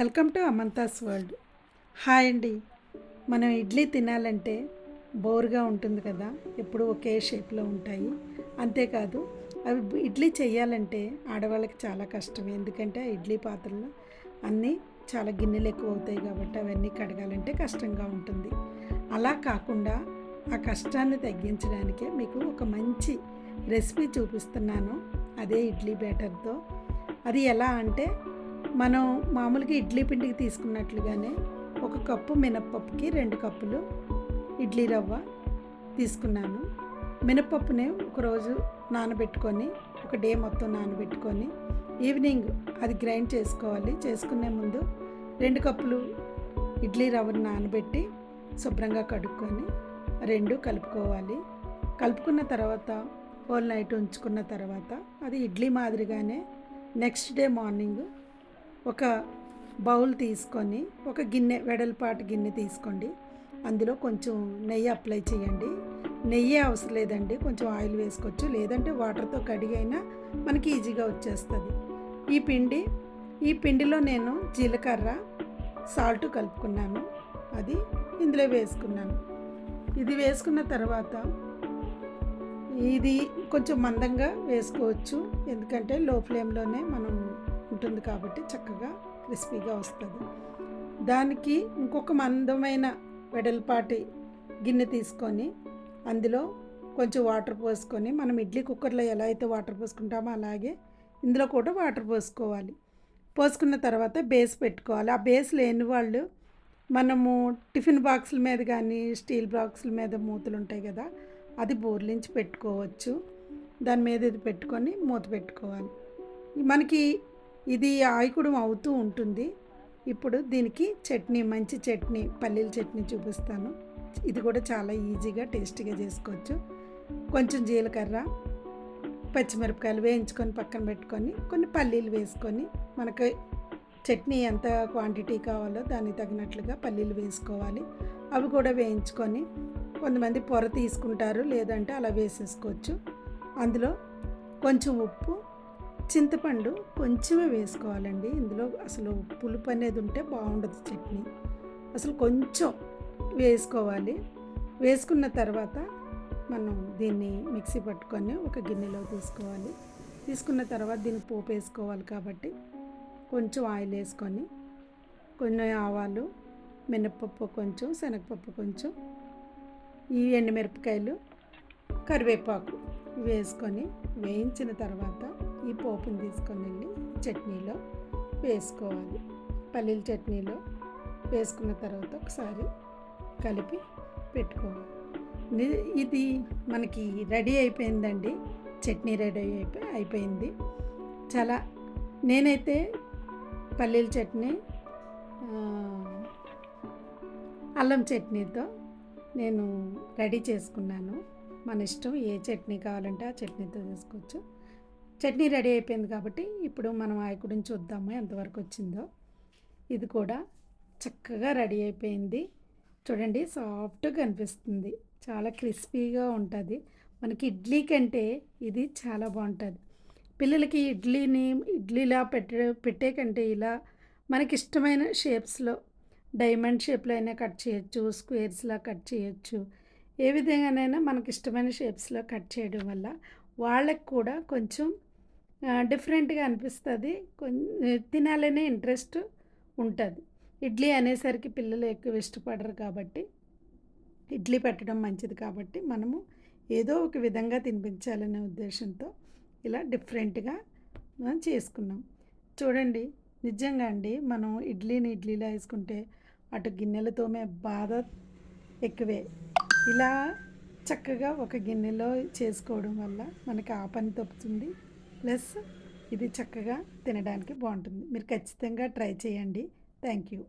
Welcome to Amanthas world. Hi అండి. మనం ఇడ్లీ తినాలంటే బోర్గా ఉంటుంది కదా ఎప్పుడు ఒకే షేప్లో ఉంటాయి. అంతేకాదు అవి ఇడ్లీ చేయాలంటే ఆడవాళ్ళకి చాలా కష్టం ఎందుకంటే ఆ ఇడ్లీ పాత్రలు అన్నీ చాలా గిన్నెలు ఎక్కువ అవుతాయి కాబట్టి అవన్నీ కడగాలంటే కష్టంగా ఉంటుంది. అలా కాకుండా ఆ కష్టాన్ని తగ్గించడానికే మీకు ఒక మంచి రెసిపీ చూపిస్తున్నాను. అదే ఇడ్లీ బ్యాటర్తో. అది ఎలా అంటే మనం మామూలుగా ఇడ్లీ పిండికి తీసుకున్నట్లుగానే ఒక కప్పు మినప్పప్పుకి రెండు కప్పులు ఇడ్లీ రవ్వ తీసుకున్నాను. మినప్పప్పుని ఒకరోజు నానబెట్టుకొని ఒక డే మొత్తం నానబెట్టుకొని ఈవినింగ్ అది గ్రైండ్ చేసుకోవాలి. చేసుకునే ముందు రెండు కప్పులు ఇడ్లీ రవ్వను నానబెట్టి శుభ్రంగా కడుక్కొని రెండు కలుపుకోవాలి. కలుపుకున్న తర్వాత హోల్ నైట్ ఉంచుకున్న తర్వాత అది ఇడ్లీ మాదిరిగానే నెక్స్ట్ డే మార్నింగ్ ఒక బౌల్ తీసుకొని ఒక గిన్నె వెడల్పాటి గిన్నె తీసుకోండి. అందులో కొంచెం నెయ్యి అప్లై చేయండి. నెయ్యి అవసరం లేదండి. కొంచెం ఆయిల్ వేసుకోవచ్చు. లేదంటే వాటర్తో కడిగైనా మనకి ఈజీగా వచ్చేస్తుంది. ఈ పిండి ఈ పిండిలో నేను జీలకర్ర సాల్ట్ కలుపుకున్నాను. అది ఇందులో వేసుకున్నాను. ఇది వేసుకున్న తర్వాత ఇది కొంచెం మందంగా వేసుకోవచ్చు. ఎందుకంటే లో ఫ్లేమ్లోనే మనం ఉంటుంది కాబట్టి చక్కగా క్రిస్పీగా వస్తుంది. దానికి ఇంకొక మందమైన వెడల్పాటి గిన్నె తీసుకొని అందులో కొంచెం వాటర్ పోసుకొని మనం ఇడ్లీ కుక్కర్లో ఎలా అయితే వాటర్ పోసుకుంటామో అలాగే ఇందులో కూడా వాటర్ పోసుకోవాలి. పోసుకున్న తర్వాత బేస్ పెట్టుకోవాలి. ఆ బేస్ లేని వాళ్ళు మనము టిఫిన్ బాక్సుల మీద కానీ స్టీల్ బాక్సుల మీద మూతలు ఉంటాయి కదా అది బోర్లించి పెట్టుకోవచ్చు. దాని మీద ఇది పెట్టుకొని మూత పెట్టుకోవాలి. మనకి ఇది ఆయుకుడం అవుతూ ఉంటుంది. ఇప్పుడు దీనికి చట్నీ మంచి చట్నీ పల్లీల చట్నీ చూపిస్తాను. ఇది కూడా చాలా ఈజీగా టేస్టీగా చేసుకోవచ్చు. కొంచెం జీలకర్ర పచ్చిమిరపకాయలు వేయించుకొని పక్కన పెట్టుకొని కొన్ని పల్లీలు వేసుకొని మనకి చట్నీ ఎంత క్వాంటిటీ కావాలో దానికి తగినట్లుగా పల్లీలు వేసుకోవాలి. అవి కూడా వేయించుకొని కొంతమంది పొర తీసుకుంటారు లేదంటే అలా వేసేసుకోవచ్చు. అందులో కొంచెం ఉప్పు చింతపండు కొంచెమే వేసుకోవాలండి. ఇందులో అసలు పులుపు అనేది ఉంటే బాగుండదు చట్నీ. అసలు కొంచెం వేసుకోవాలి. వేసుకున్న తర్వాత మనం దీన్ని మిక్సీ పట్టుకొని ఒక గిన్నెలో తీసుకోవాలి. తీసుకున్న తర్వాత దీన్ని పోపు వేసుకోవాలి కాబట్టి కొంచెం ఆయిల్ వేసుకొని కొన్ని ఆవాలు మినప్పప్పు కొంచెం శనగపప్పు కొంచెం ఈ ఎండుమిరపకాయలు కరివేపాకు వేసుకొని వేయించిన తర్వాత ఈ పోపుని తీసుకొని చట్నీలో వేసుకోవాలి. పల్లీల చట్నీలో వేసుకున్న తర్వాత ఒకసారి కలిపి పెట్టుకోవాలి. ఇది మనకి రెడీ అయిపోయిందండి. చట్నీ రెడీ అయిపోయి అయిపోయింది. చాలా నేనైతే పల్లీల చట్నీ అల్లం చట్నీతో నేను రెడీ చేసుకున్నాను. మన ఇష్టం ఏ చట్నీ కావాలంటే ఆ చట్నీతో చేసుకోవచ్చు. చట్నీ రెడీ అయిపోయింది కాబట్టి ఇప్పుడు మనం ఆకుడిని చూద్దాము ఎంతవరకు వచ్చిందో. ఇది కూడా చక్కగా రెడీ అయిపోయింది. చూడండి సాఫ్ట్గా అనిపిస్తుంది చాలా క్రిస్పీగా ఉంటుంది. మనకి ఇడ్లీ కంటే ఇది చాలా బాగుంటుంది. పిల్లలకి ఇడ్లీని ఇడ్లీలా పెట్టే పెట్టే కంటే ఇలా మనకి ఇష్టమైన షేప్స్లో డైమండ్ షేప్లో అయినా కట్ చేయొచ్చు స్క్వేర్స్లా కట్ చేయొచ్చు. ఏ విధంగానైనా మనకి ఇష్టమైన షేప్స్లో కట్ చేయడం వల్ల వాళ్ళకి కూడా కొంచెం డిఫరెంట్గా అనిపిస్తుంది. తినాలనే ఇంట్రెస్ట్ ఉంటుంది. ఇడ్లీ అనేసరికి పిల్లలు ఎక్కువ ఇష్టపడరు కాబట్టి ఇడ్లీ పెట్టడం మంచిది కాబట్టి మనము ఏదో ఒక విధంగా తినిపించాలనే ఉద్దేశంతో ఇలా డిఫరెంట్గా మనం చేసుకున్నాం. చూడండి నిజంగా అండి మనం ఇడ్లీని ఇడ్లీలో వేసుకుంటే అటు గిన్నెలతోమే బాధ ఎక్కువే. ఇలా చక్కగా ఒక గిన్నెలో చేసుకోవడం వల్ల మనకి ఆ పని తప్పుతుంది. ప్లస్ ఇది చక్కగా తినడానికి బాగుంటుంది. మీరు ఖచ్చితంగా ట్రై చేయండి. Thank you